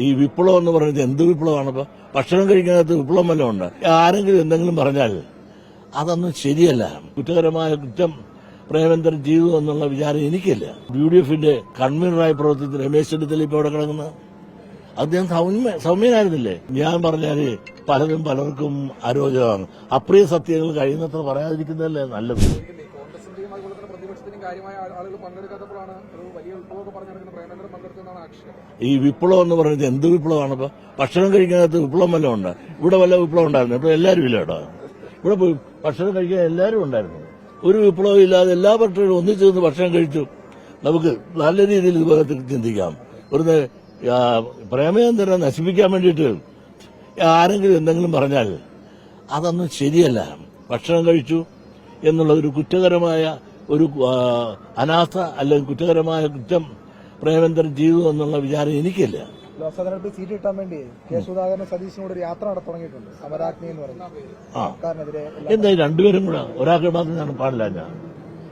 ഈ വിപ്ലവം എന്ന് പറയുന്നത് എന്ത് വിപ്ലവമാണ്? ഇപ്പൊ ഭക്ഷണം കഴിക്കുന്നതിനകത്ത് വിപ്ലവം വല്ലതും ഉണ്ട്? ആരെങ്കിലും എന്തെങ്കിലും പറഞ്ഞാൽ അതൊന്നും ശരിയല്ല. കുറ്റകരമായ കുറ്റം പ്രേമേന്ദ്രൻ ചെയ്തു എന്നുള്ള വിചാരം എനിക്കില്ല. യു ഡി എഫിന്റെ കൺവീനറായി പ്രവർത്തിച്ച രമേശ് ചെന്നിത്തല ഇപ്പൊ അവിടെ കിടക്കുന്ന അദ്ദേഹം സൗമ്യ സൗമ്യനായിരുന്നില്ലേ? ഞാൻ പറഞ്ഞാൽ പലരും പലർക്കും അരോചകമാണ്. അപ്രിയ സത്യങ്ങൾ കഴിയുന്നത്ര പറയാതിരിക്കുന്നതല്ലേ നല്ലത്? കോൺഗ്രസിന്റെയും അതുപോലെ തന്നെ പ്രതിപക്ഷത്തിനും കാര്യമായ ആളുകൾ പങ്കെടുക്കാത്തപ്പോഴാണ് ഒരു വലിയ വിപ്ലവമൊക്കെ പറഞ്ഞു നടക്കുന്നത് പ്രേമേന്ദ്രൻ പങ്കെടുക്കുന്നതാണ് ആക്ഷേപം. ഈ വിപ്ലവം എന്ന് പറയുന്നത് എന്ത് വിപ്ലവമാണ് ഇപ്പൊ? ഭക്ഷണം കഴിക്കാനകത്ത് വിപ്ലവം വല്ലതും ഉണ്ട്? ഇവിടെ വല്ല വിപ്ലവം ഉണ്ടായിരുന്നു. ഇപ്പൊ എല്ലാവരും ഇല്ല കേട്ടോ. ഇവിടെ ഭക്ഷണം കഴിക്കാൻ എല്ലാവരും ഉണ്ടായിരുന്നു. ഒരു വിപ്ലവം ഇല്ലാതെ എല്ലാ ഭക്ഷണവും ഒന്നിച്ചു നിന്ന് ഭക്ഷണം കഴിച്ചു. നമുക്ക് നല്ല രീതിയിൽ ഇതുപോലെ ചിന്തിക്കാം. ഒരു പ്രേമേന്ദ്രനെ നശിപ്പിക്കാൻ വേണ്ടിയിട്ട് ആരെങ്കിലും എന്തെങ്കിലും പറഞ്ഞാൽ അതൊന്നും ശരിയല്ല. ഭക്ഷണം കഴിച്ചു എന്നുള്ള ഒരു കുറ്റകരമായ ഒരു അനാഥ അല്ലെങ്കിൽ കുറ്റകരമായ കുറ്റം പ്രേമേന്ദ്രൻ ചെയ്തു എന്നുള്ള വിചാരം എനിക്കില്ല. ലോക്സഭ സീറ്റ് കിട്ടാൻ വേണ്ടി കെ സുധാകരൻ സതീശനോട് ഒരു യാത്ര നട സമരാജ്ഞി എന്ന് സർക്കാരിനെതിരെ എന്താ ഈ രണ്ടുപേരും കൂടെ? ഒരാൾക്ക് മാത്രം ഞാൻ പാടില്ല ഞാൻ.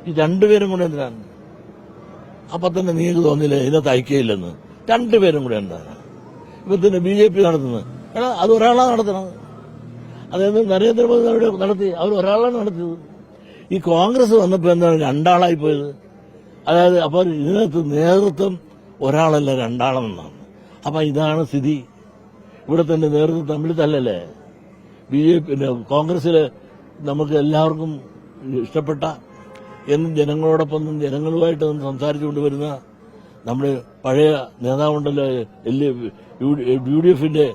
ഈ രണ്ടുപേരും കൂടെ എന്തിനാണ്? അപ്പൊ തന്നെ നീ തോന്നില്ല ഇതിനകത്ത് ഐക്യമില്ലെന്ന്. രണ്ടുപേരും കൂടെ എന്താണ്? ഇപ്പൊ തന്നെ ബി ജെ പി നടത്തുന്നത്. എടാ അത് ഒരാളാണ് നടത്തണത്. അതായത് നരേന്ദ്രമോദി നടത്തി അവർ ഒരാളാണ് നടത്തിയത്. ഈ കോൺഗ്രസ് വന്നപ്പോൾ എന്താണ് രണ്ടാളായി പോയത്? അതായത് അപ്പോൾ ഇതിനകത്ത് നേതൃത്വം ഒരാളല്ല രണ്ടാളെന്നാണ്. അപ്പൊ ഇതാണ് സ്ഥിതി. ഇവിടെ തന്നെ നേതൃത്വം തമ്മിൽ തല്ലല്ലേ? ബി ജെ പി കോൺഗ്രസിൽ നമുക്ക് എല്ലാവർക്കും ഇഷ്ടപ്പെട്ട എന്നും ജനങ്ങളോടൊപ്പം ജനങ്ങളുമായിട്ട് സംസാരിച്ചുകൊണ്ട് വരുന്ന നമ്മുടെ പഴയ നേതാവുണ്ടല്ലോ യു ഡി എഫിന്റെ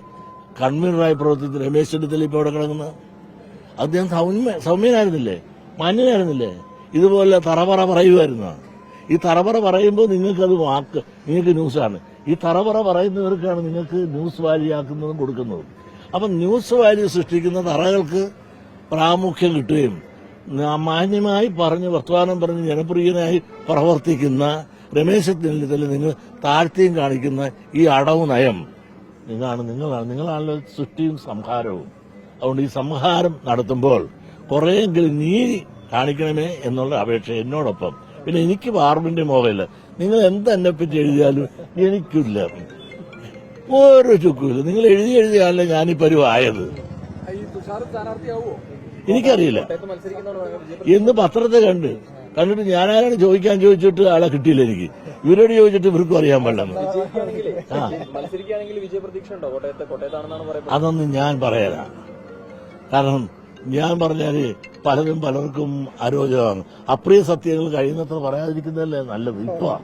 കൺവീനറായി പ്രവർത്തിച്ച രമേശ് ചെന്നിത്തല ഇപ്പോൾ അവിടെ കിടക്കുന്ന. അദ്ദേഹം സൗമ്യ സൗമ്യനായിരുന്നില്ലേ? മാന്യനായിരുന്നില്ലേ ഇതുപോലെ തറപറ പറയുമായിരുന്നു ഈ തറപറ പറയുമ്പോൾ നിങ്ങൾക്കത് വാക്ക് നിങ്ങൾക്ക് ന്യൂസാണ്. ഈ തറപറ പറയുന്നവർക്കാണ് നിങ്ങൾക്ക് ന്യൂസ് വാല്യൂ ആക്കുന്നതും കൊടുക്കുന്നതും. അപ്പം ന്യൂസ് വാല്യൂ സൃഷ്ടിക്കുന്ന തറകൾക്ക് പ്രാമുഖ്യം കിട്ടുകയും മാന്യമായി പറഞ്ഞ് വർത്തമാനം പറഞ്ഞ് ജനപ്രിയനായി പ്രവർത്തിക്കുന്ന രമേശ് ചെന്നിത്തല നിങ്ങൾ താഴ്ത്തിയും കാണിക്കുന്ന ഈ അടവ് നയം. നിങ്ങളാണ് നിങ്ങളാണ് നിങ്ങളാണല്ലോ സൃഷ്ടിയും സംഹാരവും. അതുകൊണ്ട് ഈ സംഹാരം നടത്തുമ്പോൾ കുറേയെങ്കിലും നീതി കാണിക്കണമേ എന്നുള്ള അപേക്ഷ എന്നോടൊപ്പം. പിന്നെ എനിക്ക് വാർമിന്റെ മോഹമില്ല നിങ്ങൾ എന്ത് എന്നെ പറ്റി എഴുതിയാലും എനിക്കില്ല. ഓരോ ചുക്കുമില്ല. നിങ്ങൾ എഴുതി എഴുതിയാലേ ഞാൻ ഈ പരുവായത് എനിക്കറിയില്ല. എന്ന് പത്രത്തെ കണ്ട്. കണ്ടിട്ട് ഞാനാരാണ് ചോദിക്കാൻ ചോദിച്ചിട്ട് ആളെ കിട്ടിയില്ല എനിക്ക്. ഇവരോട് ചോദിച്ചിട്ട് ഇവർക്കും അറിയാൻ പാടില്ല. അതൊന്നും ഞാൻ പറയാനാ കാരണം ഞാൻ പറഞ്ഞാൽ പലരും പലർക്കും അരോചകമാണ്. അപ്രിയ സത്യങ്ങൾ കഴിയുന്നത്ര പറയാതിരിക്കുന്നതല്ലേ നല്ലത്? ഇപ്പൊ.